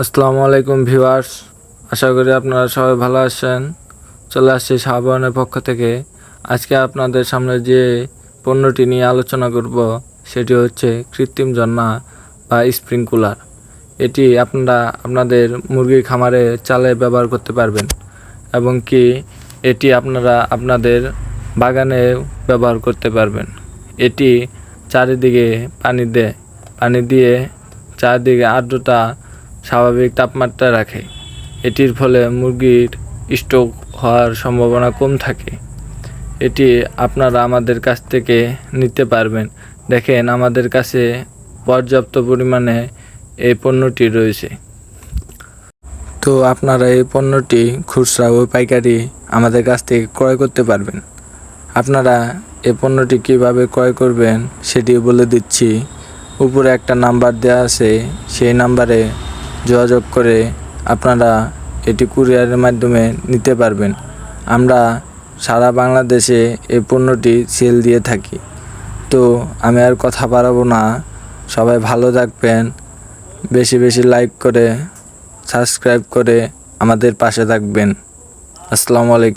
আসসালামু আলাইকুম ভিউয়ার্স, আশা করি আপনারা সবাই ভালো আছেন। চলে আসছি শাহবানের পক্ষ থেকে। আজকে আপনাদের সামনে যে পণ্যটি নিয়ে আলোচনা করব, সেটি হচ্ছে কৃত্রিম ঝর্ণা বা স্প্রিংকুলার। এটি আপনারা, আপনাদের মুরগির খামারে চালে ব্যবহার করতে পারবেন এবং কি এটি আপনারা আপনাদের বাগানে ব্যবহার করতে পারবেন। এটি চারিদিকে পানি দেয়, পানি দিয়ে চারিদিকে আর্দ্রতা স্বাভাবিক তাপমাত্রা রাখে। এটির ফলে মুরগির স্ট্রোক হওয়ার সম্ভাবনা কম থাকে। এটি আপনারা আমাদের কাছ থেকে নিতে পারবেন। দেখেন, আমাদের কাছে পর্যাপ্ত পরিমাণে এই পণ্যটি রয়েছে। তো আপনারা এই পণ্যটি খুচরা ও পাইকারি আমাদের কাছ থেকে ক্রয় করতে পারবেন। আপনারা এই পণ্যটি কীভাবে ক্রয় করবেন সেটি বলে দিচ্ছি। উপরে একটা নাম্বার দেওয়া আছে, সেই নাম্বারে যোগাযোগ করে আপনারা এটি কুরিয়ারের মাধ্যমে নিতে পারবেন। আমরা সারা বাংলাদেশে এই পণ্যটি সেল দিয়ে থাকি। তো আমি আর কথা বাড়াবো না। সবাই ভালো থাকবেন। বেশি বেশি লাইক করে, সাবস্ক্রাইব করে আমাদের পাশে থাকবেন। আসসালামু আলাইকুম।